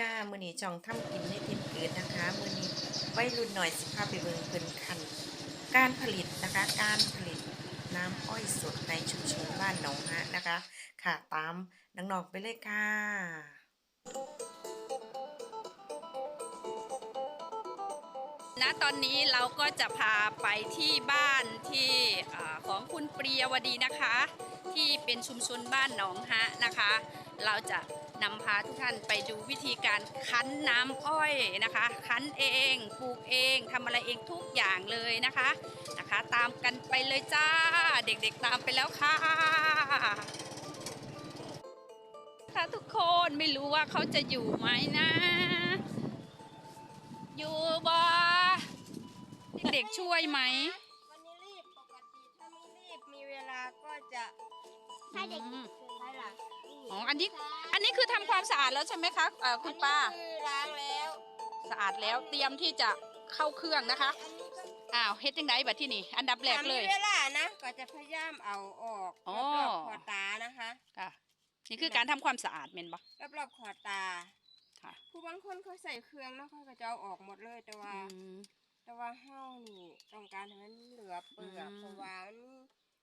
ค่ะ มือนี้จ่องทำกินในทินเกิดนะคะ มือนี้วัยรุ่นหน่อยสิพาไปเบิ่งเพิ่นคัน การผลิตนะคะ การผลิตน้ำอ้อยสดในชุมชนบ้านหนองฮะนะคะ ค่ะตามน้องๆไปเลยค่ะณตอนนี้เราก็จะพาไปที่บ้านที่อของคุณปรียวดีนะคะ ที่เป็นชุมชนบ้านหนองฮะนะคะ เราจะนำพาทุกท่านไปดูวิธีการคั้นน้ำอ้อยนะคะ คั้นเองปลูกเองทำอะไรเองทุกอย่างเลยนะคะนะคะ ตามกันไปเลยจ้า เด็กๆตามไปแล้วค่ะค่ะทุกคนไม่รู้ว่าเขาจะอยู่ไหมนะ อยู่บ่เด็กๆช่วยไหม วันนี้รีบปกติถ้าไม่รีบมีเวลาก็จะ ให้เด็กๆใช่ล่ะ อ๋ออันนี้อันนี้คือทำความสะอาดแล้วใช่ไหมคะเอ่อคุณป้าอันนี้คือล้างแล้วสะอาดแล้วเตรียมที่จะเข้าเครื่องนะคะอันนี้ก็อ้าวเฮ็ดยังไงบัดที่นี่อันดับแรกเลยถ้ามีเวลานะ ก็จะพยายามเอาออกอ๋อ รอบๆขอบตานะคะค่ะนี่คือการทำความสะอาดเมนบ่รอบๆขอบตา ค่ะผู้บางคนเขาใส่เครื่องแล้วเขาก็จะเอาออกหมดเลยแต่ว่า อืม แต่ว่าเฮานี่ต้องการให้มันเหลือเปลือกอืม เพราะว่ามันมี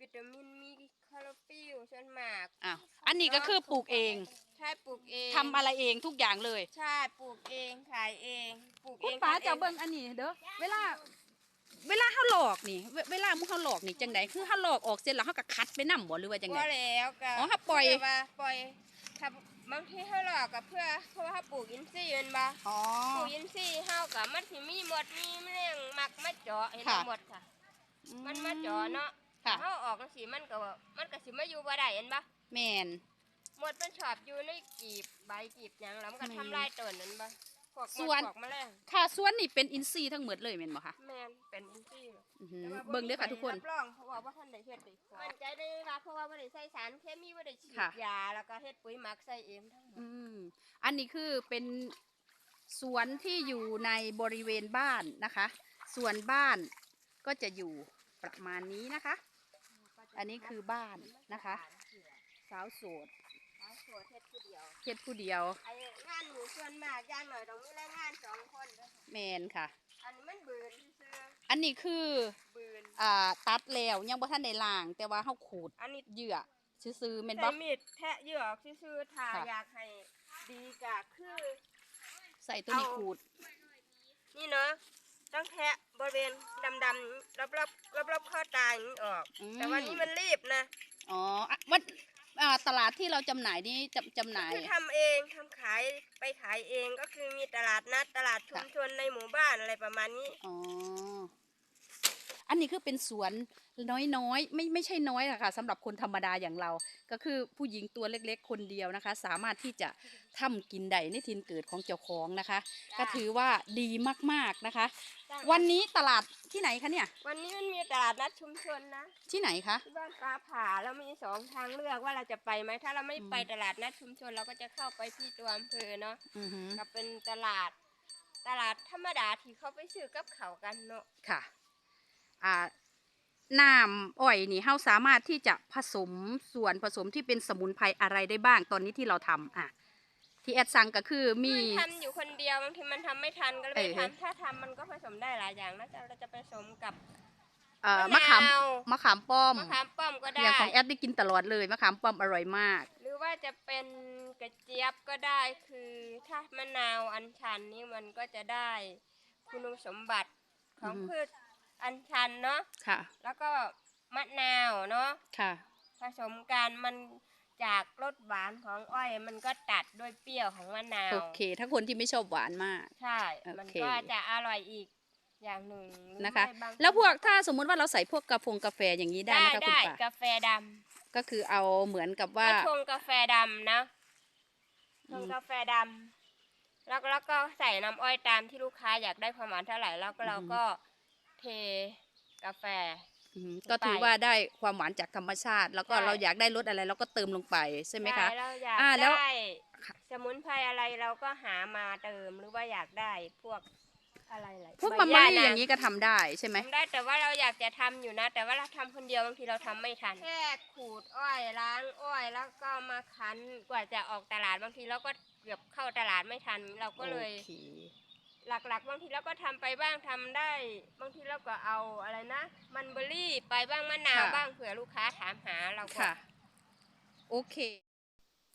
วิตามินมีคลอโรฟิลส่วนมากอ้าวอันนี้ก็คือปลูกเองใช่ปลูกเองทำอะไรเองทุกอย่างเลยใช่ปลูกเองขายเองปลูกเอคุณงป้าขยจะเบิ่งอันนี้เด้อเวลา เวลาเฮาหลอกนี่ เวเวลาหมู่เฮาหลอกนี่จังไดคือเฮาหลอกออกเสร็จแล้วเฮาก็คัดไปนํบ่หรือว่าจังไดก็แล้วก็อ๋อถ้าปล่อย เพื่ว่าปล่อยถ้าบางทีเขาหลอกกับเพื่อเพราะว่าเขาปลูกอินทรีย์แมันบ่อ๋อ ปลูกอินทรีย์เฮากับมันสิมีหมดมีแมลงมักมาเจาะเห็นบ่ค่ะ หมดค่ะ มันมาเจาะเนาะ ค่ะ เฮาออกจังซี่มันก็มันก็สิมาอยู่บ่ได้เห็นบ่แม่นหมดมันชอบอยู่ในกีบใบกีบหยังแล้วมันก็อืมทำลายต้นนั่นบ่พวกมดส่วน พวกแมลงค่ะสวนนี่เป็นอินทรีย์ทั้งหมดเลยแม่นบ่คะแม่นเป็นอินทรีย์อื้อหือแต่ว่าเบิ่งเด้อค่ะทุกคน รับรองเพราะว่าบ่ทันได้เฮ็ดเลยมันใจได้ว่าเพราะว่าบ่ได้ใส่สารเคมีบ่ได้ฉีดค่ะ ยาแล้วก็เฮ็ดปุ๋ยหมักใส่เองทั้งหมดอืมอันนี้คือเป็นสวนที่อยู่ในบริเวณบ้านนะคะ ส่วนบ้านก็จะอยู่ประมาณนี้นะคะ อันนี้คือบ้านนะคะ สาวโสดเอาสวยเฮ็ดผู้เดียวเฮ็ดผู้เดียวไอ้งานหมูส่วนมากอย่างหน่อยต้องมีแรงงานสองคนเด้อค่ะแมนค่ะ อันนี้มันเบืนซื่ออันนี้คือๆเบืนอ่าตัดแล้วยังบ่ทันได้ล้าง แต่ว่าเฮาขูดอันนี้เหยื่อซื้อๆแม่นใช้บ่มีดแทะเหยื่อออกซื่อๆถ้าค่ะอยากให้ดีก็คือ ใส่ตัวนี้เอาขูด นี่เนาะ ต้องแทะบริเวณดำๆรอบๆรอบๆข้อตาอย่างนี้ออก อืม แต่วันนี้มันรีบนะอ๋ออะวันอ่าตลาดที่เราจำหน่ายนี่จำจำหน่าย คือทำเองทำขายไปขายเองก็คือมีตลาดนัดตลาดชุมชนในหมู่บ้านอะไรประมาณนี้ อ๋อ อันนี้คือเป็นสวนน้อยๆ ไม่ไม่ใช่น้อยอะค่ะสำหรับคนธรรมดาอย่างเรา ก็คือผู้หญิงตัวเล็กๆ คนเดียวนะคะ สามารถที่จะทำกินได้ในทินเกิดของเจ้าของนะคะจ้ะก็ถือว่าดีมากๆนะคะจ้ะวันนี้ตลาดที่ไหนคะเนี่ย วันนี้มันมีตลาดนัดชุมชนนะ ที่ไหนคะที่บ้านปลาผาเรามีสองทางเลือกว่าเราจะไปไหมถ้าเราไม่อืมไปตลาดนัดชุมชนเราก็จะเข้าไปที่ตัวอำเภอเนาะอือหือกับเป็นตลาด ตลาดธรรมดาที่เขาไปซื้อกับเขาวกันเนาะค่ะอ่า น้ำอ้อยนี่เฮาสามารถที่จะผสมส่วนผสมที่เป็นสมุนไพรอะไรได้บ้างตอนนี้ที่เราทำอะที่แอดสั่งก็คือมี มันทำอยู่คนเดียวบางทีมันทำไม่ทันก็เลยไม่เออ ทำถ้าทำมันก็ผสมได้หลายอย่างนะจะเราจะผสมกับ เอ่อมะขามนาว มะขามป้อมมะขามป้อมก็อได้ย่างของแอดได้กินตลอดเลยมะขามป้อมอร่อยมาก หรือว่าจะเป็นกระเจี๊ยบก็ได้คือถ้ามะนาวอัญชันนี่มันก็จะได้คุณสมบัติของอือฮึพืช อัญชันเนาะค่ะ แล้วก็มะนาวเนาะค่ะ ผสมกันมันจากรสหวานของอ้อยมันก็ตัดด้วยเปรี้ยวของมะนาว โอเค ถ้าคนที่ไม่ชอบหวานมาก ใช่โอเคมันก็จะอร่อยอีกอย่างหนึ่งหรือนะคะไม่บางแล้วพวกถ้าสมมุติว่าเราใส่พวกกาแฟกาแฟอย่างนี้ได้ได้นะคะคุณได้ป้ากาแฟดก็คือเอาเหมือนกับำว่าก็ชงกาแฟดำนะอืชมงกาแฟดำแล้วก็แล้วก็ใส่น้ำอ้อยตามที่ลูกค้าอยากได้ความหวานเท่าไหร่แล้วก็เราก็ เทกาแฟ อืมก็ถือว่าได้ความหวานจากธรรมชาติ แล้วก็ใช่ เราอยากได้รสอะไรเราก็เติมลงไปใช่ไหมคะ ใช่เราอยากอ่าแล้วได้สมุนไพรอะไรเราก็หามาเติมหรือว่าอยากได้พวกอะไรหลายพวกใบมัมมาย่รี่นอย่างนี้ก็ทำได้ใช่ไหม ทำได้แต่ว่าเราอยากจะทำอยู่นะ แต่ว่าเราทำคนเดียวบางทีเราทำไม่ทัน แค่ขูดอ้อยล้างอ้อยแล้วก็มาคั้นกว่าจะออกตลาดบางทีเราก็เกือบเข้าตลาดไม่ทัน เราก็เลย โอเค หลักๆ บางทีเราก็ทำไปบ้างทำได้ บางทีเราก็เอาอะไรนะ มันเบอร์รี่ไปบ้างมะนาวค่ะบ้างเผื่อลูกค้าถามหาเราก็ค่ะโอเค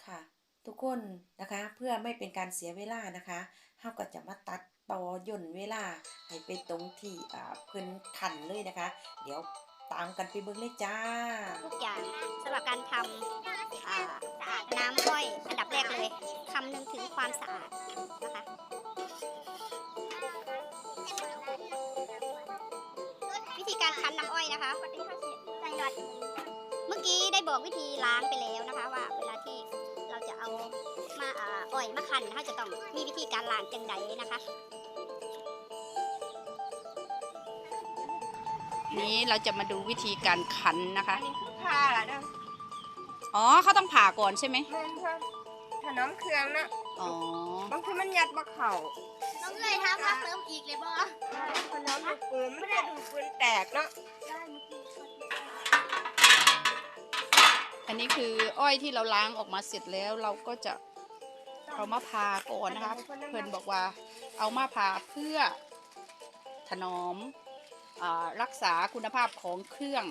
ค่ะ ทุกคนนะคะเพื่อไม่เป็นการเสียเวลานะคะเฮาก็จะมาตัดต่อย่นเวลาให้ไปตรงที่อ่าเพิ่นขันเลยนะคะ เดี๋ยวตามกันไปเบิ่งเลยจ้า ทุกอย่างสำหรับการทำอ่าน้ำอ้อยอันดับแรกเลยคำนึงถึงความสะอาดนะคะ วิธีการคั้นน้ำอ้อยนะคะเมื่อกี้ได้บอกวิธีล้างไปแล้วนะคะ ว่าเวลาที่เราจะเอามาอ่าอ้อยมาคั้นเราจะต้องมีวิธีการล้างจังใดนะคะ นี้เราจะมาดูวิธีการคั้นนะคะอันนี้คือผ้าละนะอ๋อเขาต้องผ่าก่อนใช่ไหมแม่นเพื่อนถนอมเครื่องนะอ๋อบางทีมันยัดบ่เข่า น้องเลยทำมาเติมอีกเลยบอถนอมลูกปืนไม่ได้ดูปืนแตกเนาะอันนี้คืออ้อยที่เราล้างออกมาเสร็จแล้วเราก็จะเอามาผ่าก่อนนะคะเพื่อนบอกว่าเอามาผ่าเพื่อถนอมอารักษาคุณภาพของเครื่อง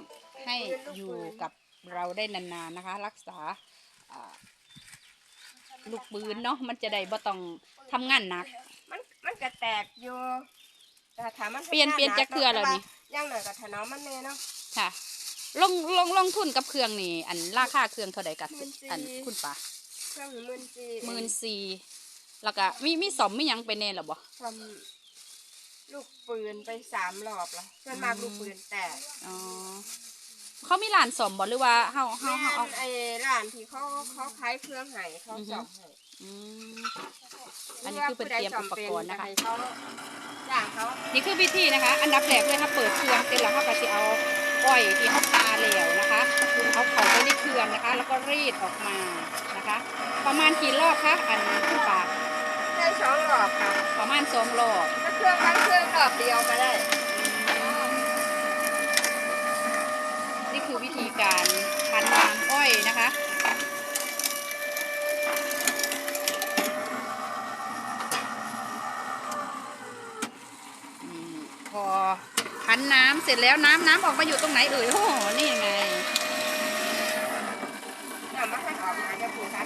ให้อยู่กับเราได้นานๆนะคะ รักษาอ่าลูกปืนเนาะมันจะได้บ่ต้องทำงานหนักมันมัน ก็แตกอยู่แต่ถามมันเปลี่ยนเปลี่ยนจากเครือแล้วนี่ ย่างหน่อยก็ถนอมมันแน่เนาะ ค่ะ ลงลงลงทุนกับเครื่องนี่ อันราคาเครื่องเท่าใดกันหมื่นสี่อันคุณป่าเครื่องหมื่นจีหมื่นสี่แล้วก็มีมีสมมีหยังไปแน่หรอบ่ทำลูกปืนไปสามรอบละส่วนมากอืมลูกปืนแตกอ๋อเขามีร้านสมบ่หรือว่าเฮาเฮาแม่เฮาเอา นไอ้ร้านที่เขาเขาขายเครื่องให้เขาอือฮึ สอบให้ อืม อันนี้คือเป็นเตรียมอุปกรณ์นะคะให้เขาจ้างเขานี่คือวิธีนะคะ อันดับแรกเลยค่ะเปิดเครื่องเสร็จแล้วเขาก็จะเอาอ้อยที่เขาปาแล้วนะคะเอาเข้าไปในเครื่องนะคะ แล้วก็รีดออกมานะคะ ประมาณกี่รอบคะอันคุณป่าได้สองรอบค่ะประมาณสองรอบถ้าเครื่องบางเครื่องรอบเดียวก็ได้ นี่คือวิธีการคั้นน้ำอ้อยนะคะ อืมพอคั้ นน้ำเสร็จแล้วน้ำน้ำออกมาอยู่ตรงไหนเอ่ยโอ้โหนี่ไงเอามาให้ออกมาจะผูกค่ะ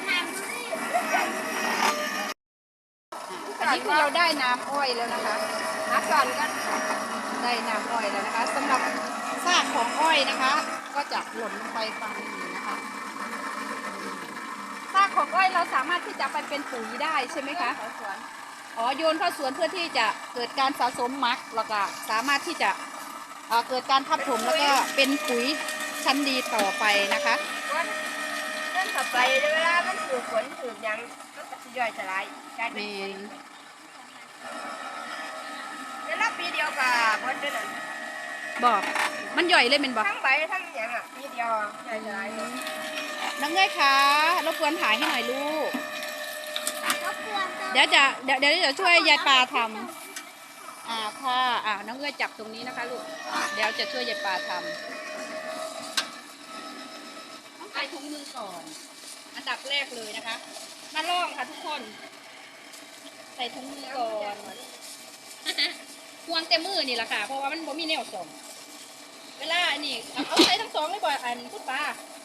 อันนี้คือเราได้น้ำอ้อยแล้วนะคะมาก่อนก็ได้น้ำอ้อยแล้วนะคะสำหรับซากของอ้อยนะคะ ก็จะหล่นลงไปฝั่งนี้นะคะซากของอ้อยเราสามารถที่จะไปเป็นปุ๋ยได้ใช่ไหมคะสวนอ๋อโยนเข้าสวนเพื่อที่จะเกิดการสะสมมักแล้วก็สามารถที่จะ เอ่อเกิดการทับถมแล้วก็เป็นปุ๋ยชั้นดีต่อไปนะคะวันเรื่องต่อไปเวลามันถือฝนถือหยังมันก็จะย่อยสลายกลายเมเป็นนเวลาปีเดียวกับบนเดือนนั้นบอกมันย่อยเลยเป็นบอกทั้งใบทั้งหยังอะปีเดียวย่อยสลายหมดน้องเงยคะรบกวนถ่ายให้หน่อยลูกเดี๋ยวจะเดี๋ยวเดี๋ยวจะช่วยยายปลาทำ อ่าค่ะอ่าน้องเงยจับตรงนี้นะคะลูก เดี๋ยวจะช่วยยายปลาทำต้องใส่ถุงมือก่อน อันดับแรกเลยนะคะ มาลองค่ะทุกคน ใส่ถุงมือก่อนห่วงแต่มือนี่แหละค่ะ เพราะว่ามันบ่มีแนวส่งเวลาอันนี้เอาใส่ทั้งสองเลยบ่อันพุทปลา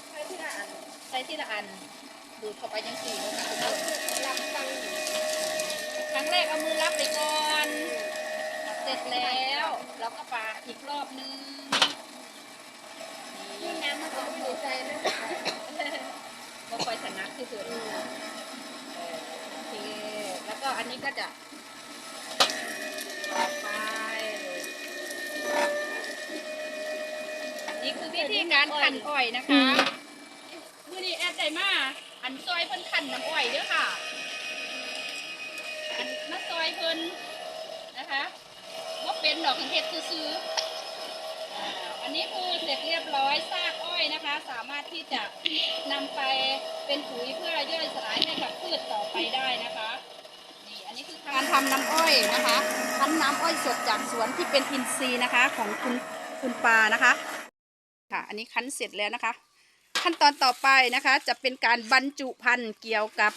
ใช่ที่ละอันใส่ทีละอัน ดูดเข้าไปจังสี่เลยค่ะรับตังค์อยู่ครั้งแรกเอามือรับไปก่อน ร็จแล้วเราก็ปาอีกรอบนึงนี่น้ำมันก็อยู่ใจนะก็คอยสนักที่สุดโอเค แล้วก็อันนี้ก็จะต่อไป นี่คือวิธีการขันอ้อยนะคะมือนี้แอดได้มาอันซอยเพิ่นขันน้ำอ้อยเด้อค่ะ อันมาซอยเพิ่น เป็นดอกเห็ดซื้อออันนี้คือเสร็จเรียบร้อยซากอ้อยนะคะ สามารถที่จะนำไปเป็นปุ๋ยเพื่อย่อยสลายให้กับพืชต่อไปได้นะคะนี่อันนี้คือการทำน้ำอ้อยนะคะคั้นน้ำอ้อยสดจากสวนที่เป็นอินทรีย์นะคะ ของคุณคุณปานะคะค่ะ อันนี้คั้นเสร็จแล้วนะคะ ขั้นตอนต่อไปนะคะ จะเป็นการบรรจุพันธุ์เกี่ยวกับ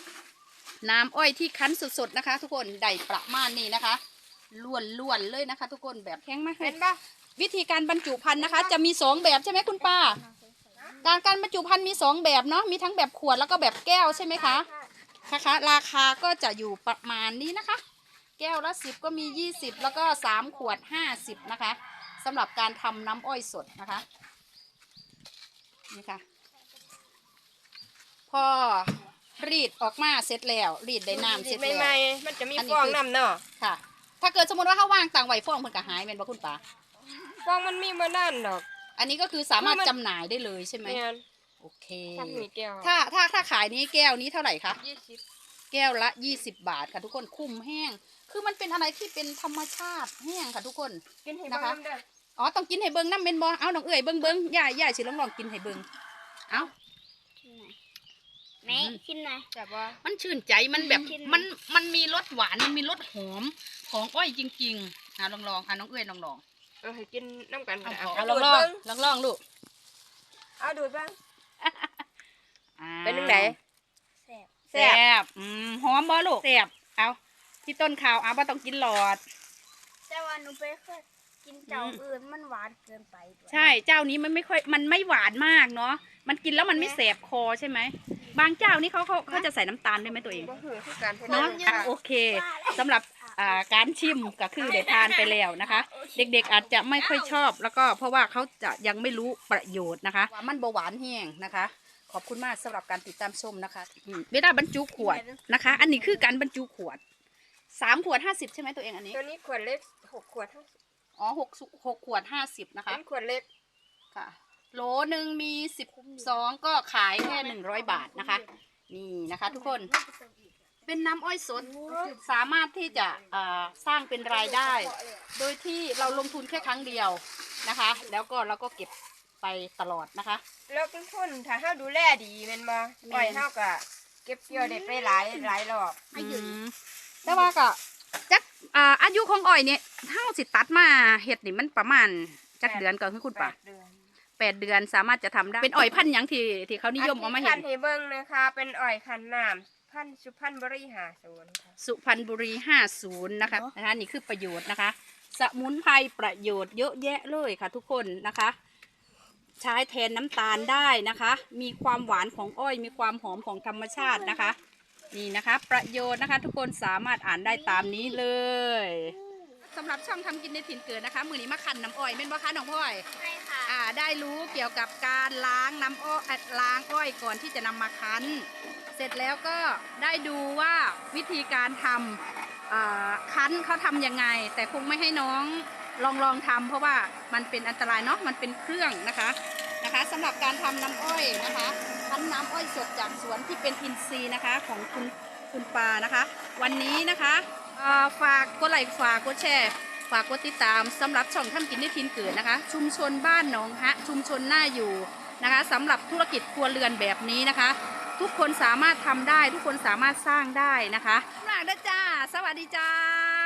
น้ำอ้อยที่คั้นสดๆนะคะ ทุกคนได้ประมาณนี้นะคะ ล้วนๆเลยนะคะ ทุกคนแบบแข็งมากเลเห็ยนปะวิธีการบรรจุภัณฑ์นะคะ จะมีสองแบบใช่ไหมคุณป้า การการบรรจุภัณฑ์มีสองแบบเนาะมีทั้งแบบขวดแล้วก็แบบแก้วใช่ไหมคะนะคะราคาก็จะอยู่ประมาณนี้นะคะ แก้วละสิบก็มียี่สิบแล้วก็สามขวดห้าสิบนะคะสำหรับการทำน้ำอ้อยสดนะคะนี่ค่ะ พอรีดออกมาเสร็จแล้ว รีดได้น้ำเสร็จใหแล้วม่ๆมันจะมีอันนี้ฟองคือ น้ำเนาะค่ะ ถ้าเกิดสมมติว่าเขาวางต่างไว้ฟองมันก็หายเป็นบ่คุณป้าฟองมันมีมานั่นดอก อันนี้ก็คือสามารถคือมันจำหน่ายได้เลยใช่ไหมแม่นโอเค ทำมีแก้วถ้าถ้าถ้าขายนี้แก้วนี้เท่าไหร่คะ ยี่สิบแก้วละ 20 บาทค่ะทุกคนคุ้มแห้ง คือมันเป็นอะไรที่เป็นธรรมชาติแห้งค่ะทุกคน กินให้นะคะบ้างเด้อ อ๋อต้องกินให้เบิ้งน้ำเป็นบอเอาน้องเอ๋ยเบิ้งเบิ้งย่าย่าสิลองลองกินให้เบิ้งเอา แม่ชิมหน่อยจับว่า มันชื่นใจมันแบบกินมันมันมีรสหวานมันมีรสหอมของอ้อยจริงๆอะลองลองอะน้องเอ๋ยลองลองเอาให้กินน้ำกันก็เอาได้เอาลดูองดลองเบิ่งลองลองลูกเอาดูดบ้าง อ่าเป็นยังไงแซ่บแซ่แซ่บ บอืมหอมบ่ลูกแซ่บเอาที่ต้นข่าวเอาบ่ต้องกินหลอด แต่ว่าหนูไปเคยกินเจ้าอื่นมันหวานเกินไปด้วยใช่เจ้านี้มันไม่ค่อยมันไม่หวานมากเนาะมันกินแล้วมันไม่แสบคอใช่ไหม บางเจ้านี่เขาเขาเขาจะใส่น้ำตาลด้วยไหมตัวเองบ่หูคือการเนาะอะโอเคสำหรับอ่าการชิมก็คือได้ทานไปแล้วนะคะ เด็กๆอาจจะไม่ค่อยชอบ แล้วก็เพราะว่าเขาจะยังไม่รู้ประโยชน์นะคะว่ามันเบาหวานแห้งนะคะ ขอบคุณมากสำหรับการติดตามชมนะคะอืมเวลาบรรจุขวดนะคะ อันนี้คือการบรรจุขวดสามขวดห้าสิบใช่ไหมตัวเองอันนี้ตัวนี้ขวดเล็กหกขวดเท่าอ๋อหกสุหกขวดห้าสิบนะคะ เป็นขวดเล็กค่ะ โหลหนึ่งมีสิบสองก็ขายแค่หนึ่งร้อยบาทนะคะ นี่นะคะ ทุกคนเป็นน้ำอ้อยสดสามารถที่จะอ่าสร้างเป็นรายได้ โดยที่เราลงทุนแค่ครั้งเดียวนะคะ แล้วก็เราก็เก็บไปตลอดนะคะ แล้วทุกคนถ้าเฮาดูแลดีแม่นบ่แม่นอ้อยเฮาก็เก็บเกี่ยวได้ไปหลายหลายรอบอืมแต่ว่าก็จักอ่าอายุของอ้อยเนี่ยถ้าสิตัดมาเห็ดนี่มันประมาณจักเดือนก่อนคือคุณแปป่าดเดือน แปดเดือนสามารถจะทำได้ เป็นอ้อยพันธุ์หยังที่ที่เขานิยมเอามาอัเห็คัดนให้เบิ่งนะคะ เป็นอ้อยคันน้ำพันธุ์สุพรรณบุรีหาศูนย์ค่ะ สุพรรณบุรี 50 นะคะนะคะนี่คือประโยชน์นะคะ สมุนไพรประโยชน์เยอะแยะเลยค่ะทุกคนนะคะ ใช้แทนน้ำตาลได้นะคะ มีความหวานของอ้อย มีความหอมของธรรมชาตินะคะ นี่นะคะ ประโยชน์นะคะ ทุกคนสามารถอ่านได้ตามนี้เลยสำหรับช่องทำกินในถิ่นเกิดนะคะ มือนี้มาขันน้ำอ้อยเป็นว่าคะน้องพ่อย ใช่ค่ะอ่า ได้รู้เกี่ยวกับการล้างน้ำอ้อยล้างอ้อยก่อนที่จะนำมาคั้น เสร็จแล้วก็ได้ดูว่าวิธีการทำคั้นเขาทำยังไง แต่คงไม่ให้น้องลองลองทำเพราะว่ามันเป็นอันตรายเนาะมันเป็นเครื่องนะคะนะคะสำหรับการทำน้ำอ้อยนะคะคั้นน้ำอ้อยสดจากสวนที่เป็นอินทรีย์นะคะของคุณคุณปานะคะ วันนี้นะคะฝากกดไลค์ฝากกดแชร์ ฝากกดติดตามสำหรับช่องทำกินได้ทินเกิดนะคะ ชุมชนบ้านหนองฮะ ชุมชนหน้าอยู่นะคะสำหรับธุรกิจครัวเรือนแบบนี้นะคะ ทุกคนสามารถทำได้ ทุกคนสามารถสร้างได้นะคะมากนะจ้า สวัสดีจ้า